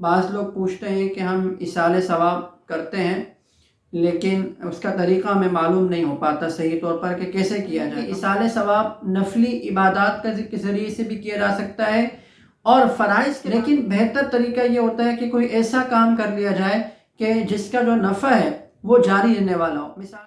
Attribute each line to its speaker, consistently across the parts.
Speaker 1: बाज़ लोग पूछते हैं कि हम इसाल सवाब करते हैं लेकिन उसका तरीक़ा हमें मालूम नहीं हो पाता सही तौर पर कि कैसे किया जाए। इसाल सवाब नफली इबादत का के ज़रिए से भी किया जा सकता है और फ़राइज़ लेकिन बेहतर तरीका ये होता है कि कोई ऐसा काम कर लिया जाए कि जिसका जो नफ़ा है वो जारी रहने वाला हो। मिसाल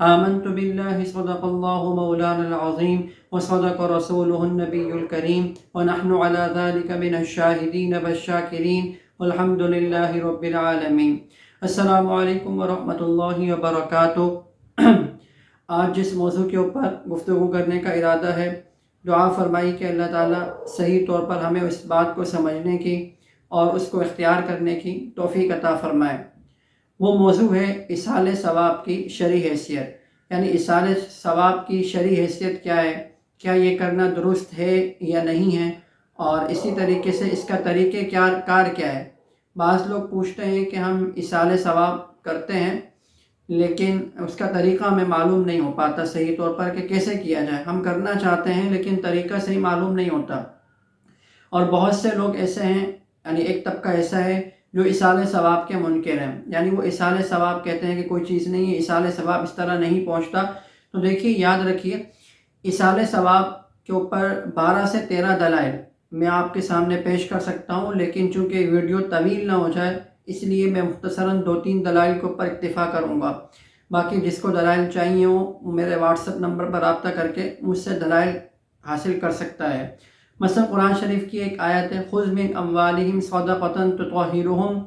Speaker 1: सदक़ल्लाहु मौलाना अज़ीम व सदक़ रसूलुहुन नबियुल करीम व नहनु अला ज़ालिका मिनश शाहिदीन वश्शाकिरीन वल्हम्दुलिल्लाहि रब्बिल आलमीन अस्सलामु अलैकुम व रहमतुल्लाहि व बरकातुहू आज जिस मौजू के ऊपर गुफ्तु करने का इरादा है दुआ फरमाई कि अल्लाह ताला सही तौर पर हमें इस बात को समझने की और उसको इख्तियार करने की तोफ़ी अता फ़रमाए वो मौजू है इसाल सवाब की शरी हैसियत। यानी इसाल सवाब की शरी हैसियत क्या है? क्या ये करना दुरुस्त है या नहीं है? और इसी तरीके से इसका तरीक़े क्या, कार क्या है? बाज़ लोग पूछते हैं कि हम इसाल सवाब करते हैं, लेकिन उसका तरीक़ा हमें मालूम नहीं हो पाता सही तौर पर कि कैसे किया जाए। हम करना चाहते हैं, लेकिन तरीक़ा सही मालूम नहीं होता। और बहुत से लोग ऐसे हैं, यानी एक तबका ऐसा है जो इसाल सवाब के मुनकर हैं। यानी वो इसाल सवाब कहते हैं कि कोई चीज़ नहीं है, इसाल सवाब इस तरह नहीं पहुँचता। तो देखिए, याद रखिए, इसाल सवाब के ऊपर बारह से तेरह दलाइल मैं आपके सामने पेश कर सकता हूँ, लेकिन चूँकि वीडियो तवील ना हो जाए, इसलिए मैं मुख्तसरा दो तीन दलाइल के ऊपर इतफ़ा करूँगा। बाकी जिसको दलाइल चाहिए हो मेरे व्हाट्सअप नंबर पर रबता करके मुझसे दलाइल हासिल कर सकता है। मसल कुरान शरीफ की एक आयत है, खुज़ मिन अमवालिहिम सदक़तन तुतहिरुहुम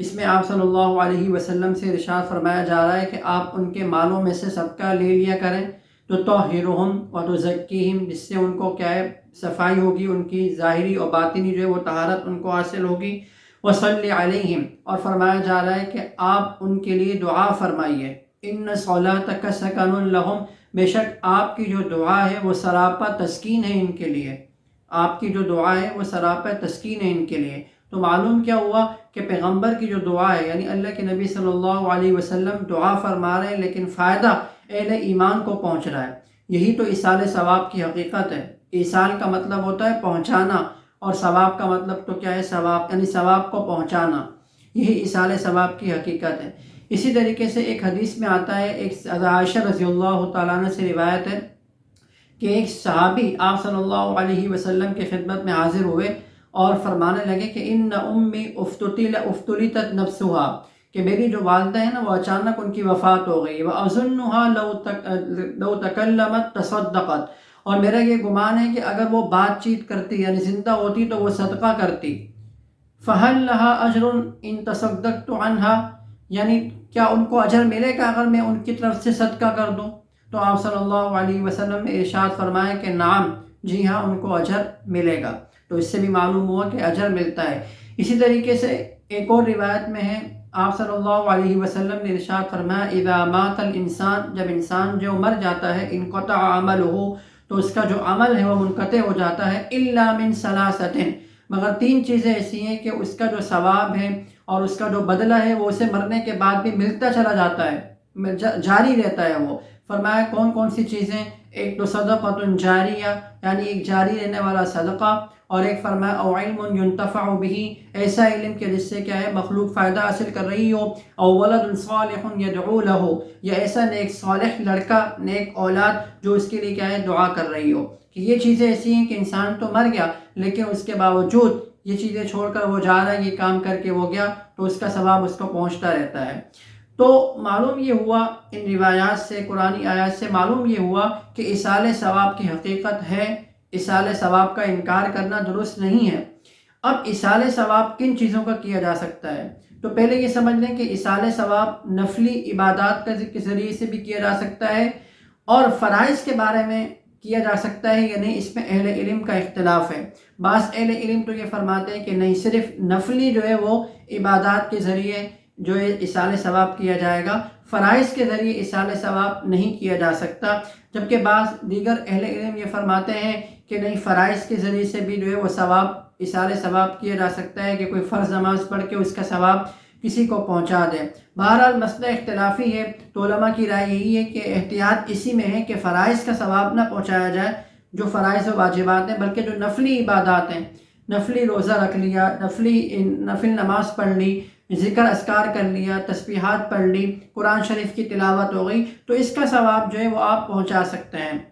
Speaker 1: इसमें आप सल्लल्लाहु अलैहि वसल्लम से इरशाद फरमाया जा रहा है कि आप उनके मालों में से सबका ले लिया करें तो तोहिरहम व तो ज़क्कीम जिससे उनको क्या है, सफ़ाई होगी, उनकी ज़ाहरी और बातिनी जो है वो तहारत उनको हासिल होगी। वसल अलैहिम, और फरमाया जा रहा है कि आप उनके लिए दुआ फरमाइए। इन सौला तक सकन बेशक आपकी जो दुआ है वो सरापा, तस्कीन है इनके लिए। आपकी जो दुआ है, वो सराप तस्कीन है इनके लिए। तो मालूम क्या हुआ कि पैगंबर की जो दुआ है, यानी अल्लाह के नबी सल्लल्लाहु अलैहि वसल्लम दुआ फरमा रहे हैं, लेकिन फ़ायदा अहल ईमान को पहुँच रहा है। यही तो इसाल सवाब की हकीकत है। ईसाल का मतलब होता है पहुँचाना, और सवाब का मतलब तो क्या है? सवाब, यानी सवाब को पहुँचाना। यही इसाल सवाब की हकीकत है। इसी तरीके से एक हदीस में आता है, एक आयशा रज़ी अल्लाह से रिवायत है कि एक सहाबी आप सल्लल्लाहु अलैहि वसल्लम की खिदमत में हाजिर हुए और फरमाने लगे कि इन न उम्मी उफ्तुतिल उफ्तुली तक नफ्सुहा, कि मेरी जो वालदा है ना, वो अचानक उनकी वफ़ात हो गई। वह अजुन्नुहा लव तक तकल्लमत तसद्दक़त। और मेरा ये गुमान है कि अगर वो बातचीत करती, यानी ज़िंदा होती तो वो सदका करती। फ़हल लहा अजर इन तसद्दक तो अनहा, यानी क्या उनको अजर मिलेगा अगर मैं उनकी तरफ़ से सदका कर दूँ? तो आप सल्लल्लाहु अलैहि वसल्लम ने इरशाद फरमाया कि नाम, जी हाँ उनको अजर मिलेगा। तो इससे भी मालूम हुआ कि अजर मिलता है। इसी तरीके से एक और रिवायत में है, आप सल्लल्लाहु अलैहि वसल्लम ने इरशाद फरमाया इंसान, जब इंसान जो मर जाता है, इनकता अमल हो तो उसका जो अमल है, वो मुनक़ हो जाता है, इल्ला मिन सलासतिन मगर तीन चीज़ें ऐसी हैं कि उसका जो सवाब है और उसका जो बदला है, वो उसे मरने के बाद भी मिलता चला जाता है जारी रहता है वो। फरमाया कौन कौन सी चीज़ें? एक तो सदक़तन जारिया, यानी एक जारी रहने वाला सदक़ा, और एक फरमाया भी ऐसा इल्म के जिससे क्या है? मखलूक फ़ायदा हासिल कर रही हो और वलद हो या ऐसा नेक साल लड़का, नेक औलाद, जो उसके लिए क्या है? दुआ कर रही हो। कि ये चीज़ें ऐसी हैं कि इंसान तो मर गया, लेकिन उसके बावजूद ये चीज़ें छोड़कर वो जा रहा है, ये काम करके वो गया तो उसका सवाब उसको पहुँचता रहता है। तो मालूम ये हुआ, इन रिवायात से, कुरानी आयात से मालूम ये हुआ कि इसाल सवाब की हकीकत है। इसाल सवाब का इनकार करना दुरुस्त नहीं है। अब इसाल सवाब किन चीज़ों का किया जा सकता है? तो पहले ये समझ लें कि इसाल सवाब नफली इबादत का ज़रिए से भी किया जा सकता है और फ़राइज़ के बारे में किया जा सकता है या नहीं, इसमें अहल इल्म का इख्तलाफ है। बास अहल इल्म तो ये फरमाते हैं कि नहीं, सिर्फ़ नफली जो है वो इबादत के ज़रिए जो इसाल सवाब किया जाएगा। फ़राइज़ के ज़रिए इसाल सवाब नहीं किया जा सकता, जबकि बास दीगर अहल इल्म ये फरमाते हैं कि नहीं, फ़राइज़ के ज़रिए से भी जो है वो सवाब, इसाल सवाब किया जा सकता है कि कोई फ़र्ज़ नमाज़ पढ़ के उसका सवाब किसी को पहुँचा दें। बहरहाल मसला इख्तलाफी है तो की राय यही है कि एहतियात इसी में है कि फ़राइज़ का सवाब ना पहुँचाया जाए, जो फ़राइज़ व वाजिबात हैं, बल्कि जो नफली इबादत हैं, नफली रोज़ा रख लिया, नफली नफिल नमाज़ पढ़ ली ज़िक्र, असकार कर लिया, तस्बीहात पढ़ ली, कुरान शरीफ की तिलावत हो गई तो इसका सवाब जो है वो आप पहुँचा सकते हैं।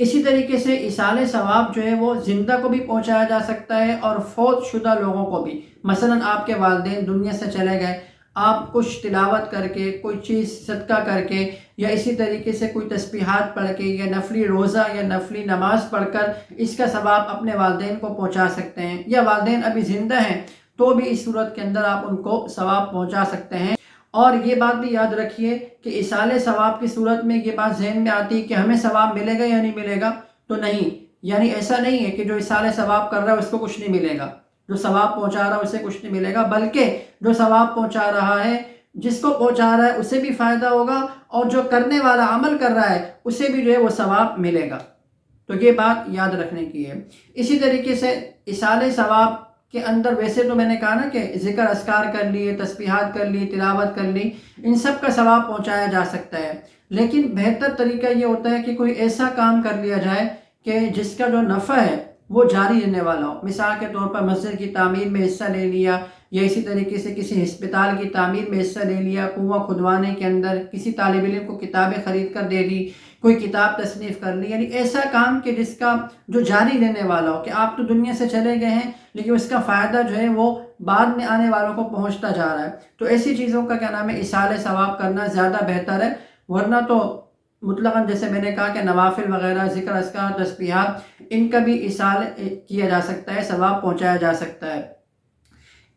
Speaker 1: इसी तरीके से इसाल सवाब जो है वो ज़िंदा को भी पहुँचाया जा सकता है और फौत शुदा लोगों को भी। मसलन आपके वालदेन दुनिया से चले गए, आप कुछ तिलावत करके, कोई चीज़ सदका करके, या इसी तरीके से कोई तस्बीहात पढ़ के, या नफली रोज़ा, या नफली नमाज़ पढ़कर इसका सवाब अपने वालदेन को पहुँचा सकते हैं। या वालदेन अभी ज़िंदा हैं तो भी इस सूरत के अंदर आप उनको सवाब पहुँचा सकते हैं। और ये बात भी याद रखिए कि इसाले सवाब की सूरत में ये बात जहन में आती है कि हमें सवाब मिलेगा या नहीं मिलेगा? तो नहीं। यानी ऐसा नहीं है कि जो इसाले सवाब कर रहा है उसको कुछ नहीं मिलेगा। जो सवाब पहुँचा रहा है उसे कुछ नहीं मिलेगा, बल्कि जो सवाब पहुँचा रहा है, जिसको पहुँचा रहा है उसे भी फ़ायदा होगा और जो करने वाला अमल कर रहा है उसे भी जो है वो सवाब मिलेगा। तो ये बात याद रखने की है। इसी तरीके से इसाले सवाब के अंदर वैसे तो मैंने कहा ना कि ज़िक्र, असकार कर लिए, तस्बीहात कर ली तिलावत कर ली, इन सब का सवाब पहुँचाया जा सकता है। लेकिन बेहतर तरीका ये होता है कि कोई ऐसा काम कर लिया जाए कि जिसका जो नफ़ा है, वो जारी रहने वाला हो। मिसाल के तौर पर मस्जिद की तमीर में हिस्सा ले लिया, या इसी तरीके से किसी हस्पताल की तमीर में हिस्सा ले लिया, कुआँ खुदवाने के अंदर किसी तालब इम को किताबें ख़रीद कर दे दी कोई किताब तसनीफ़ कर ली यानी ऐसा काम कि जिसका, जो जारी रहने वाला हो, कि आप तो दुनिया से चले गए हैं, लेकिन उसका फ़ायदा जो है वो बाद में आने वालों को पहुँचता जा रहा है। तो ऐसी चीज़ों का क्या नाम है इसाल सवाब करना ज़्यादा बेहतर है, वरना तो मुतलकन जैसे मैंने कहा कि नवाफिल वगैरह, ज़िक्र असकार तस्बीहात, इनका भी इसाल किया जा सकता है, सवाब पहुँचाया जा सकता है।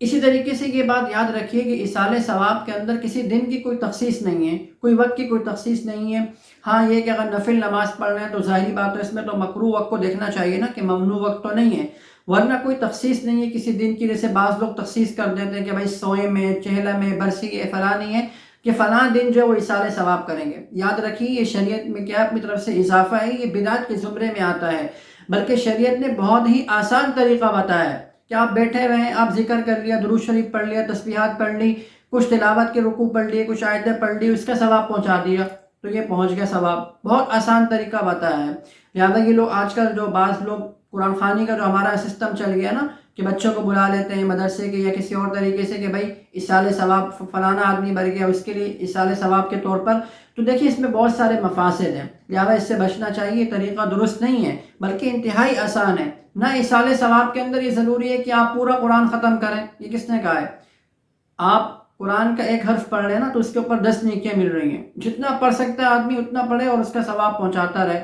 Speaker 1: इसी तरीके से ये बात याद रखिए कि इसाल सवाब के अंदर किसी दिन की कोई तखसीस नहीं है, कोई वक्त की कोई तखसीस नहीं है। हाँ ये कि अगर नफिल नमाज़ पढ़ रहे हैं तो ज़ाहिरी बात है इसमें तो मकरू वक्त को देखना चाहिए ना कि ममनू वक्त तो नहीं है। वरना कोई तखसीस नहीं है किसी दिन की, जैसे बाज़ लोग तखसीस कर देते हैं कि भाई सोए में, चहला में, बरसी फला नहीं है कि फ़लाँ दिन जो है वो इसाल सवाब करेंगे। याद रखिए, ये शरीयत में क्या अपनी तरफ़ से इजाफा है, ये बिदात के ज़ुमरे में आता है। बल्कि शरीयत ने बहुत ही आसान तरीका बताया है। कि आप बैठे हुए हैं, आप ज़िक्र कर लिया दुरू शरीफ पढ़ लिया, तस्बीहात पढ़ ली, कुछ तिलावत के रुकू पढ़ लिए, कुछ आयतें पढ़ ली, उसका सवाब पहुँचा दिया तो ये पहुँच गया सवाब। बहुत आसान तरीका बताया है। लिहाजा ये लोग आजकल जो बाज़ लोग कुरान खानी का जो हमारा सिस्टम चल गया ना कि बच्चों को बुला लेते हैं मदरसे के या किसी और तरीके से कि भाई साल सवाब फलाना आदमी मर गया, उसके लिए इस साल सवाब के तौर पर। तो देखिए, इसमें बहुत सारे मफासद हैं। लिहाजा इससे बचना चाहिए, तरीक़ा दुरुस्त नहीं है, बल्कि इंतहाई आसान है। ना इस साल सवाब के अंदर ये ज़रूरी है कि आप पूरा कुरान ख़त्म करें। ये किसने कहा है? आप कुरान का एक हर्फ पढ़ रहे हैं ना तो उसके ऊपर दस नीकियाँ मिल रही हैं। जितना पढ़ सकता है आदमी, उतना पढ़े और उसका सवाब पहुँचाता रहे।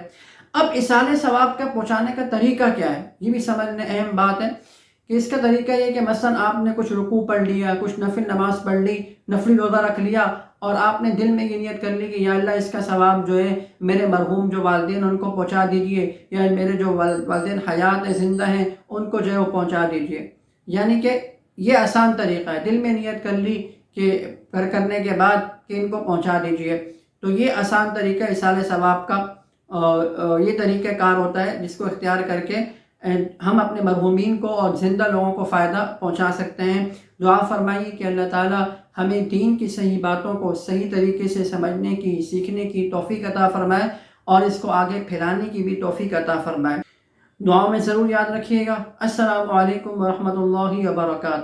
Speaker 1: अब इसाले सवाब का पहुँचाने का तरीका क्या है? ये भी समझने अहम बात है। कि इसका तरीका ये कि मसन आपने कुछ रुकू पढ़ लिया, कुछ नफिल नमाज़ पढ़ ली, नफली रोज़ा रख लिया और आपने दिल में ये नियत कर ली कि या अल्लाह इसका सवाब जो है मेरे मरहूम जो वालदेन उनको पहुँचा दीजिए, या मेरे जो वालदेन हयात है, ज़िंदा हैं, उनको जो है वो पहुँचा दीजिए। यानी कि ये आसान तरीका है। दिल में नियत कर ली कि कर करने के बाद कि इनको पहुँचा दीजिए। तो ये आसान तरीका इसाल सवाब का। ये तरीक़ाकार होता है जिसको इख्तियार करके हम अपने मरहूमिन को और ज़िंदा लोगों को फ़ायदा पहुँचा सकते हैं। दुआ फरमाइए कि अल्लाह ताला हमें दीन की सही बातों को सही तरीके से समझने की, सीखने की तोफ़ी अता फ़रमाए और इसको आगे फैलाने की भी तोफ़ी अता फ़रमाए। दुआ में ज़रूर याद रखिएगा। असलकम वरहमल वर्का